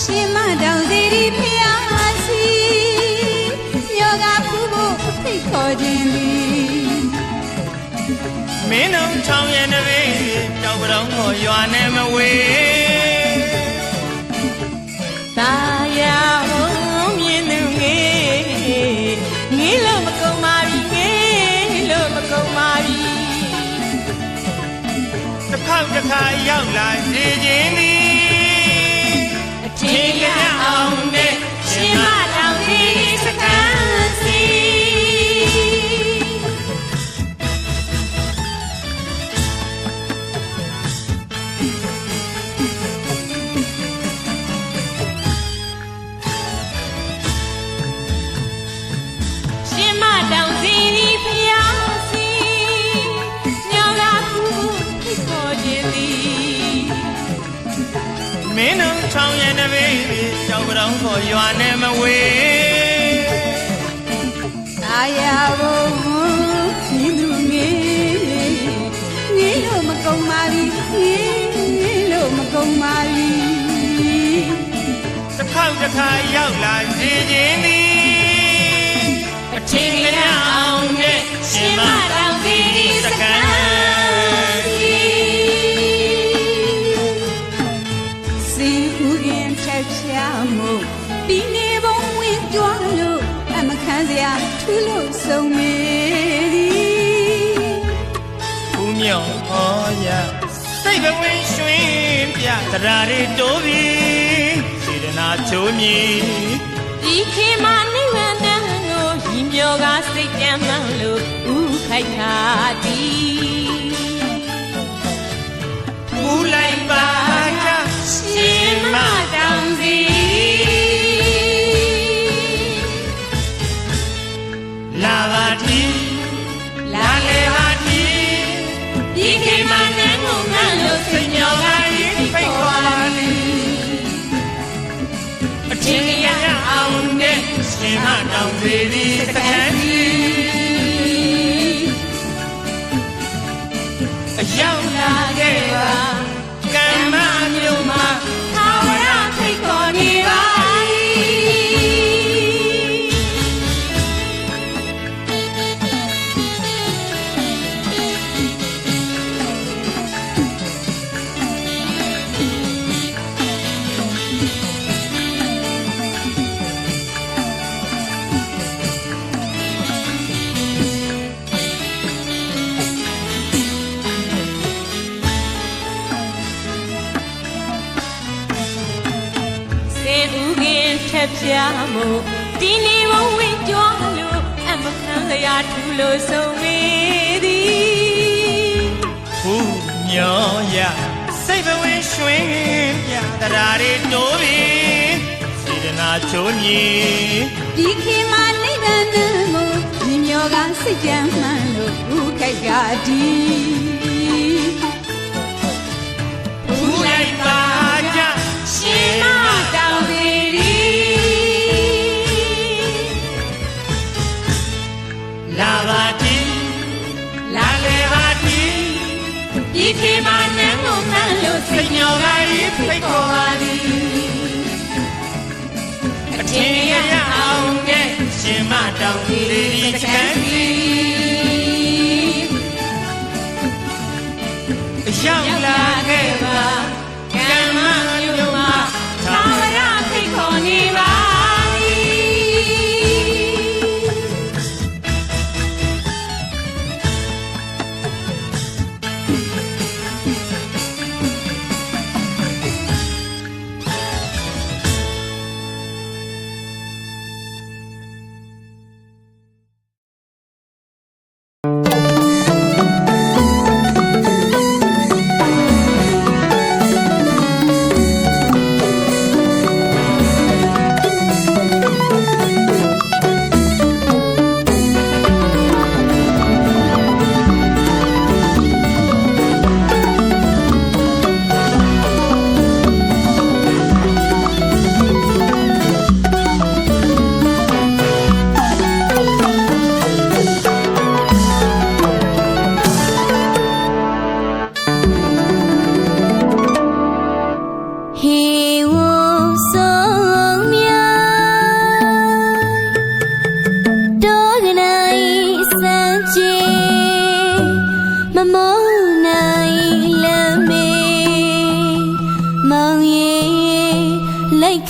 ရှင်မတောင်စီရီဖျားစီယောဂဖူးဖို့ဖိတ်ခေါ်ခြင်းသည်မင်းတို့ချောင်းရဲ့နဘေးကြောက်ပတော်ကိုရွာနဲ့မဝေး တစ်ခေါက်တစ်ခါရောက်လာစေခြင်းသည်အထင်ရ ချောင်းရဲ့နဘေးကြောက်ပတော်ကိုရွာနဲ့မဝေးသာယာဘုံမြင်သူငေးငေးလို့မကုန်ပါပြီငေးလို့မကုန်ပါပြီတစ်ခေါက်တစ်ခါရောက်လာစေခြင်းသည်အထင်ရအောင်နဲ့ရှင်မတော ရာထူးလို့ဆုံးမေသည်ဘူးမြောင်ဟောရစိတ်ဘဝင်ရွှင်ပြတရာတွေတိုးပြီးစေတနာချိုးမြည်ဒီခေတ်မှာနိဗ္ဗာန်ကိုရည်မြော်ကစိတ်ကြမ်းမှန်လို့ဥခိုက်ခါတီးဘူး ရှင် ထက်ပြမှုဒီနေဘဝဝင်ကြွားလို့အမခံစရာထူလို့ဆုံးမေသည်ဘူးညောရစိတ်ဘဝင်ရွှင်ပြတရာတွေတိုးပြီးစေတနာချိုးမြည်ဒီခေတ်မှာနိဗ္ဗာန်ကိုညီမျောကစိတ်ကြမ်းမှန်လို့ဥခိုက်ကဒီဘူးလိုက်ပါကြရှင်မ လာပါတီလာလေပါတီဒီခေတ်မှာနန်းကိုငတ်လို့စိစိတ်တ်ညောညောကကရရင်ဖိဖိတ်တ်ခေါ်ခေါ်ပါပါသည်အထင်ရအောင်နဲ့ရှင်မတောင်လေးစကန်းကြီးရောက်လာခဲ့ပါ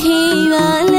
လို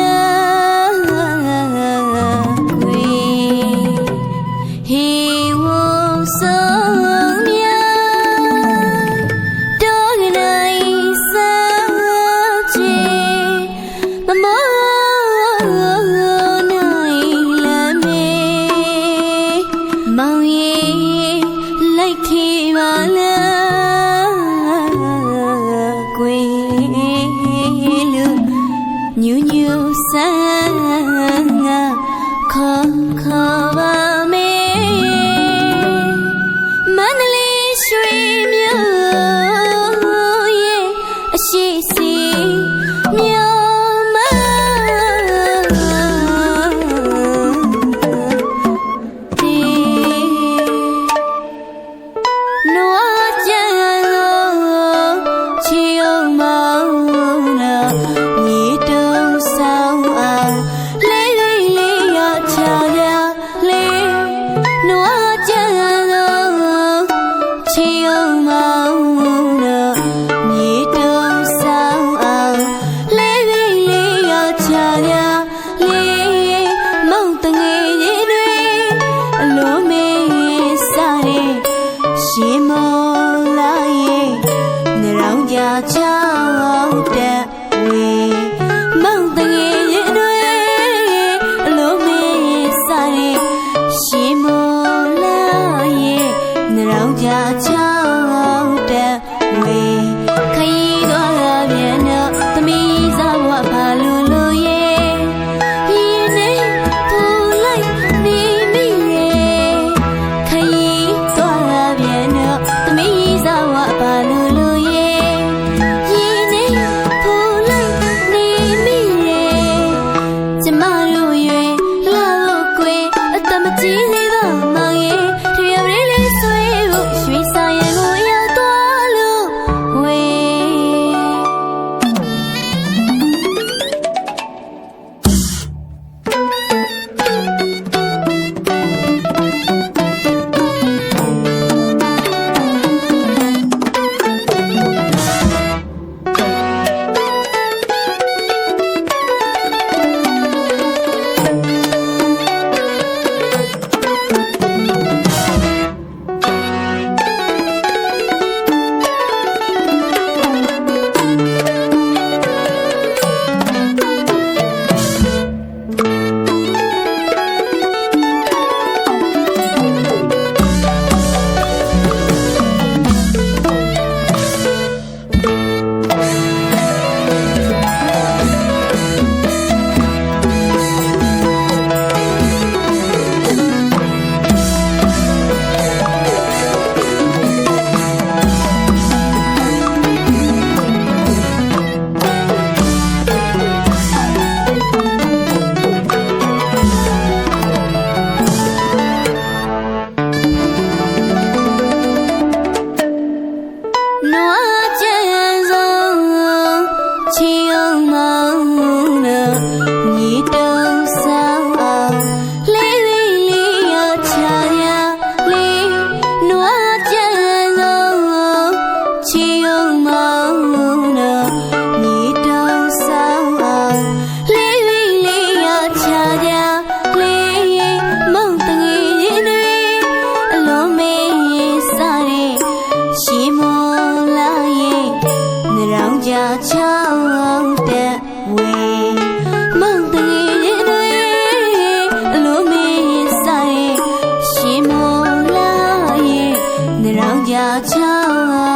ရာချော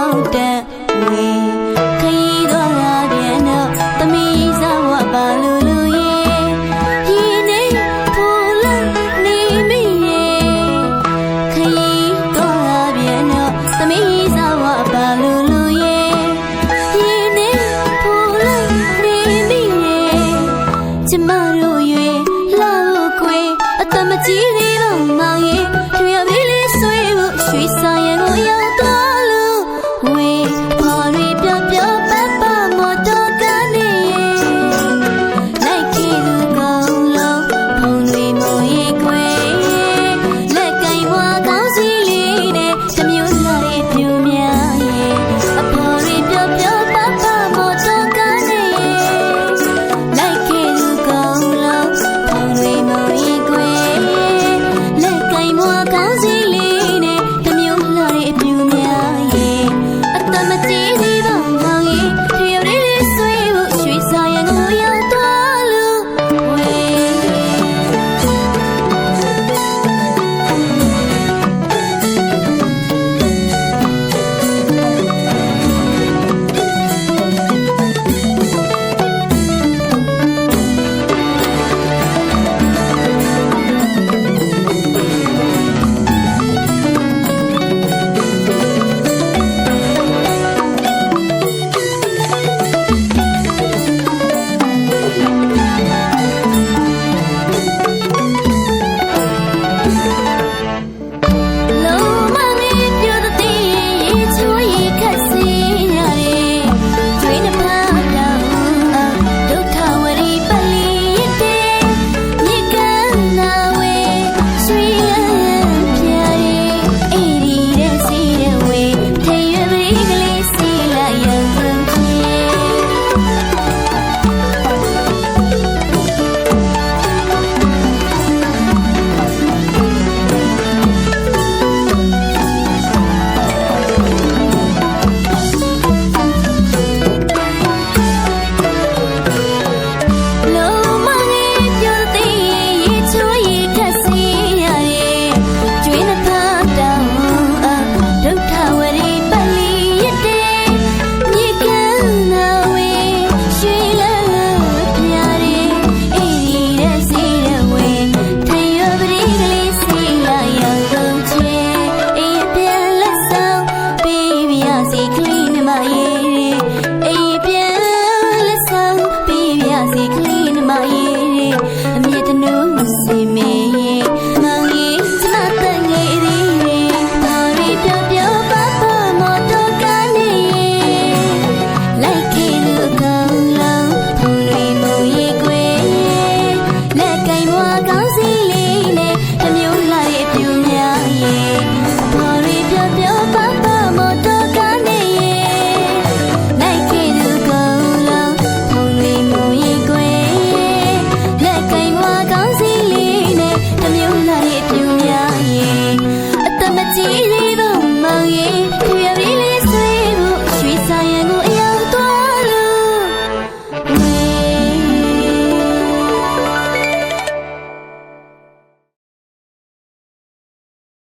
က်တဲ့